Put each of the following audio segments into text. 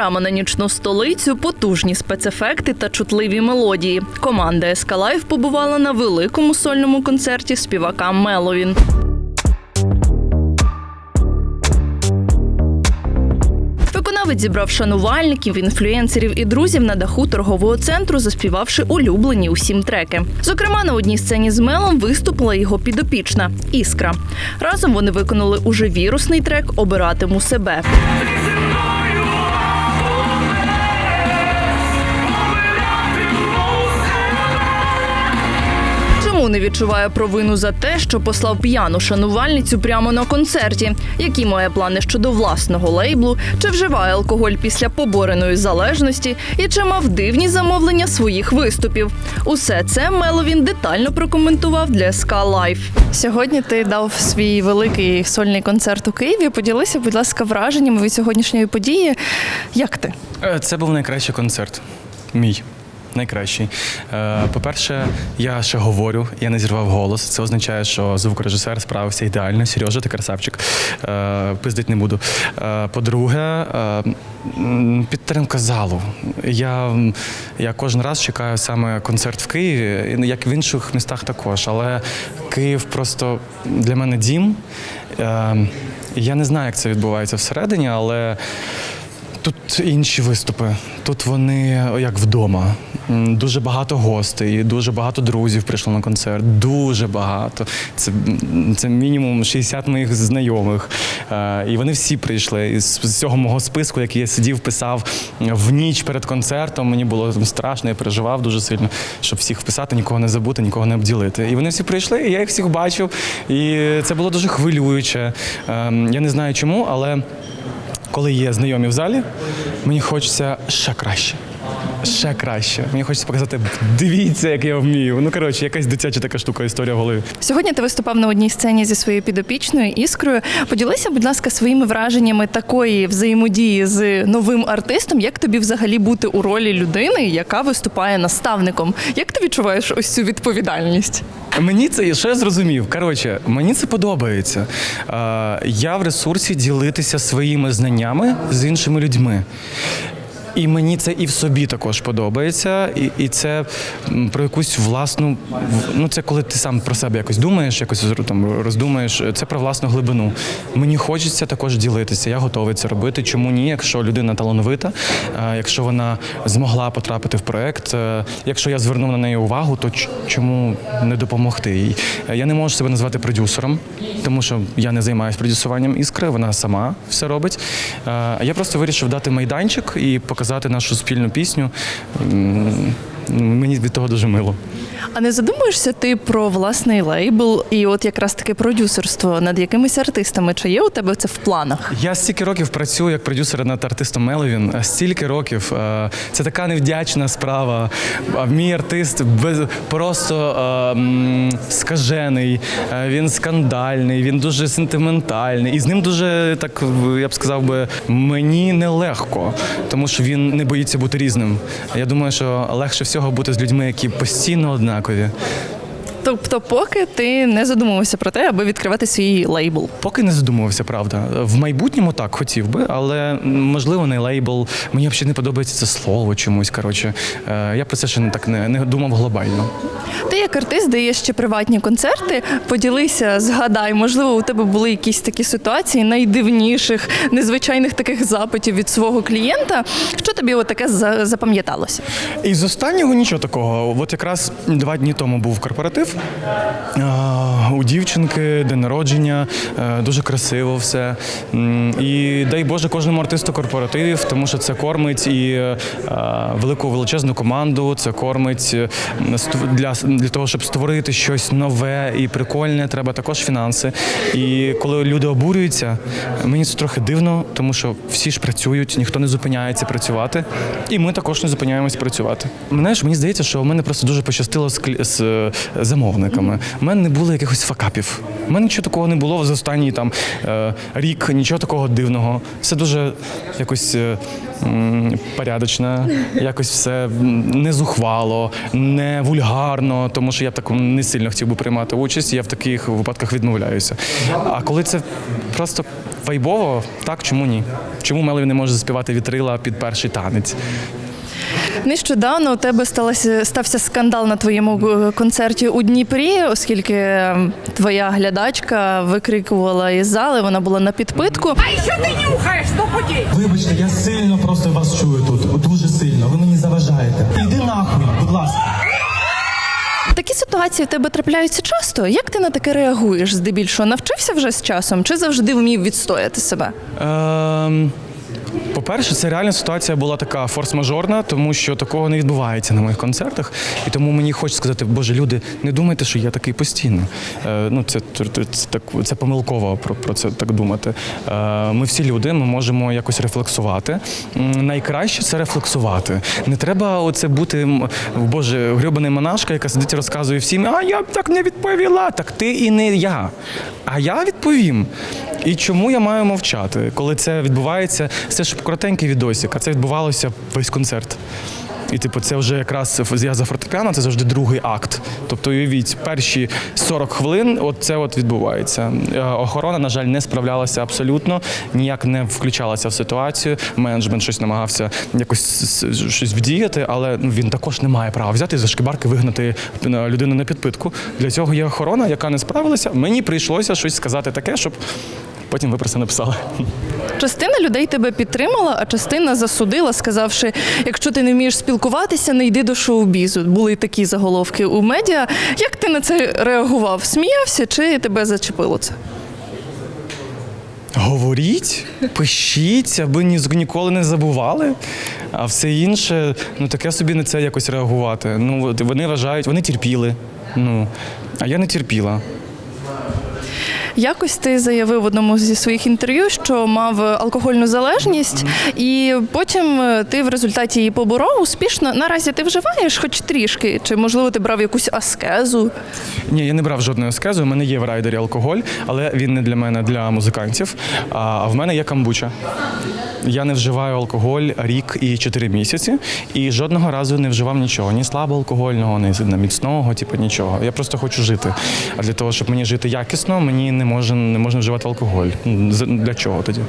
Панорама на нічну столицю, потужні спецефекти та чутливі мелодії. Команда Ескалайв побувала на великому сольному концерті співака Меловін. Виконавець зібрав шанувальників, інфлюенсерів і друзів на даху торгового центру, заспівавши улюблені усім треки. Зокрема, на одній сцені з Мелом виступила його підопічна Іскра. Разом вони виконали уже вірусний трек Обиратиму себе. Чому не відчуває провину за те, що послав п'яну шанувальницю прямо на концерті? Які має плани щодо власного лейблу? Чи вживає алкоголь після побореної залежності? І чи мав дивні замовлення своїх виступів? Усе це Меловін детально прокоментував для СК Лайф. Сьогодні ти дав свій великий сольний концерт у Києві. Поділися, будь ласка, враженнями від сьогоднішньої події. Як ти? Е, Це був найкращий концерт. Мій. Найкращий. Е, По-перше, я ще говорю, я не зірвав голос. Це означає, що звукорежисер справився ідеально. Сережа, ти красавчик. Е, Пиздить не буду. Е, По-друге, підтримка залу. Я, я кожен раз чекаю саме концерт в Києві, як в інших містах також. Але Київ просто для мене дім. Я не знаю, як це відбувається всередині, але. Тут інші виступи. Тут вони як вдома. Дуже багато гостей, дуже багато друзів прийшло на концерт. Дуже багато. Це, це мінімум 60 моїх знайомих. Е, І вони всі прийшли. І з цього мого списку, який я сидів, писав в ніч перед концертом. Мені було страшно, я переживав дуже сильно, щоб всіх вписати, нікого не забути, нікого не обділити. І вони всі прийшли, і я їх всіх бачив. І це було дуже хвилююче. Ем, Я не знаю чому, але коли є знайомі в залі, мені хочеться ще краще. Ще краще. Мені хочеться показати, дивіться, як я вмію. Ну коротше, якась дитяча така штука, історія в голові. Сьогодні ти виступав на одній сцені зі своєю підопічною іскрою. Поділися, будь ласка, своїми враженнями такої взаємодії з новим артистом. Як тобі взагалі бути у ролі людини, яка виступає наставником? Як ти відчуваєш ось цю відповідальність? Мені це що я зрозумів. Коротше, мені це подобається. Я в ресурсі ділитися своїми знаннями з іншими людьми. І мені це і в собі також подобається, і, і це про якусь власну. Ну це коли ти сам про себе якось думаєш, якось там роздумаєш. Це про власну глибину. Мені хочеться також ділитися. Я готовий це робити. Чому ні? Якщо людина талановита, е, якщо вона змогла потрапити в проект, е, якщо я звернув на неї увагу, то чому не допомогти їй? Е, Я не можу себе назвати продюсером, тому що я не займаюся продюсуванням іскри, вона сама все робить. Я просто вирішив дати майданчик і показати нашу спільну пісню. Мені від того дуже мило. А не задумуєшся ти про власний лейбл і от якраз таке продюсерство над якимись артистами? Чи є у тебе це в планах? Я стільки років працюю як продюсер над артистом Меловін. Стільки років. Е, Це така невдячна справа. А Мій артист без просто е, скажений, е, він скандальний, він дуже сентиментальний. І з ним дуже так я б сказав би, мені нелегко, тому що він не боїться бути різним. Я думаю, що легше всього бути з людьми, які постійно iná, akože Тобто, поки ти не задумувався про те, аби відкривати свій лейбл. Поки не задумувався, правда. В майбутньому так хотів би, але можливо не лейбл. Мені взагалі не подобається це слово чомусь. Коротше, Е, я про це ще не так не, не думав глобально. Ти як артист даєш ще приватні концерти. Поділися, згадай, можливо, у тебе були якісь такі ситуації найдивніших, незвичайних таких запитів від свого клієнта. Що тобі таке за- запам'яталося? І з останнього нічого такого. От якраз два дні тому був корпоратив. А, У дівчинки день народження, е, дуже красиво все. І дай Боже кожному артисту корпоративів, тому що це кормить і е, велику величезну команду, це кормить е, для, для того, щоб створити щось нове і прикольне, треба також фінанси. І коли люди обурюються, мені це трохи дивно, тому що всі ж працюють, ніхто не зупиняється працювати, і ми також не зупиняємось працювати. Мене ж мені здається, що у мене просто дуже пощастило з, з замовниками. У мене не було якихось якихось факапів. У мене нічого такого не було за останній там е, рік, нічого такого дивного. Все дуже якось е, м, порядочно, якось все не зухвало, не вульгарно, тому що я б так не сильно хотів би приймати участь. Я в таких випадках відмовляюся. А коли це просто вайбово, так чому ні? Чому Мелові не може заспівати вітрила під перший танець? Нещодавно у тебе сталося стався скандал на твоєму е, концерті у Дніпрі, оскільки ем, твоя глядачка викрикувала із зали, вона була на підпитку. А еще ты нюхаешь, что путей? Вибачте, я сильно просто вас чую тут. Дуже сильно. Ви мені заважаєте. Іди нахуй, будь ласка. Такі ситуації в тебе трапляються часто. Як ти на таке реагуєш? Здебільшого навчився вже з часом, чи завжди вмів відстояти себе? Ем, по-перше, це реальна ситуація була така форс-мажорна, тому що такого не відбувається на моїх концертах. І тому мені хочеться сказати, боже, люди, не думайте, що я такий постійно. Е, ну, це, це, так, це помилково про, про це так думати. Е, ми всі люди, ми можемо якось рефлексувати. Найкраще це рефлексувати. Не треба оце бути, боже, грьобаний монашка, яка сидить і розказує всім, а я б так не відповіла. Так ти і не я. А я відповім. І чому я маю мовчати, коли це відбувається? Це ж коротенький відосик, а це відбувалося весь концерт. І типу, це вже якраз я за фортепіано, це завжди другий акт. Тобто, уявіть, перші 40 хвилин, от це от відбувається. Е, Охорона, на жаль, не справлялася абсолютно, ніяк не включалася в ситуацію. Менеджмент щось намагався якось щось вдіяти, але ну, він також не має права взяти за шкибарки вигнати людину на підпитку. Для цього є охорона, яка не справилася. Мені прийшлося щось сказати таке, щоб потім ви про це написали. Частина людей тебе підтримала, а частина засудила, сказавши: якщо ти не вмієш спілкуватися, не йди до шоу-бізу. Були такі заголовки у медіа. Як ти на це реагував? Сміявся чи тебе зачепило це? Говоріть, пишіть, аби ні, ніколи не забували. А все інше, ну таке собі на це якось реагувати. Ну, вони вважають, вони терпіли. Ну, а я не терпіла. Якось ти заявив в одному зі своїх інтерв'ю, що мав алкогольну залежність, і потім е, ти в результаті її поборов успішно. Наразі ти вживаєш, хоч трішки, чи можливо ти брав якусь аскезу? Ні, я не брав жодної аскези. У мене є в райдері алкоголь, але він не для мене, для музикантів. А в мене є камбуча. Я не вживаю алкоголь рік і чотири місяці, і жодного разу не вживав нічого, ні слабоалкогольного, ні ні міцного, типу нічого. Я просто хочу жити. А для того, щоб мені жити якісно, мені не можна не можна вживати алкоголь. Для чого тоді?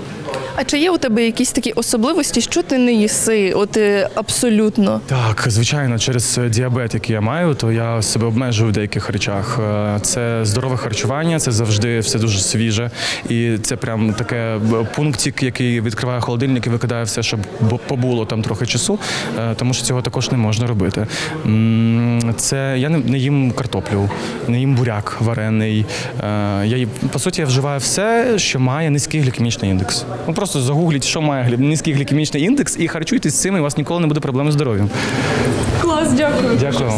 А чи є у тебе якісь такі особливості, що ти не їси? От е, абсолютно. Так, звичайно, через е, діабет, який я маю, то я себе обмежую в деяких речах. Е, Це здорове харчування, це завжди все дуже свіже. І це прям таке пунктик, який відкриває холодильник і викидає все, щоб побуло там трохи часу, тому що цього також не можна робити. Це я не, їм картоплю, не їм буряк варений. Я по суті я вживаю все, що має низький глікемічний індекс. Ну просто загугліть, що має низький глікемічний індекс, і харчуйтесь цим, і у вас ніколи не буде проблем з здоров'ям. Клас, дякую. Дякую.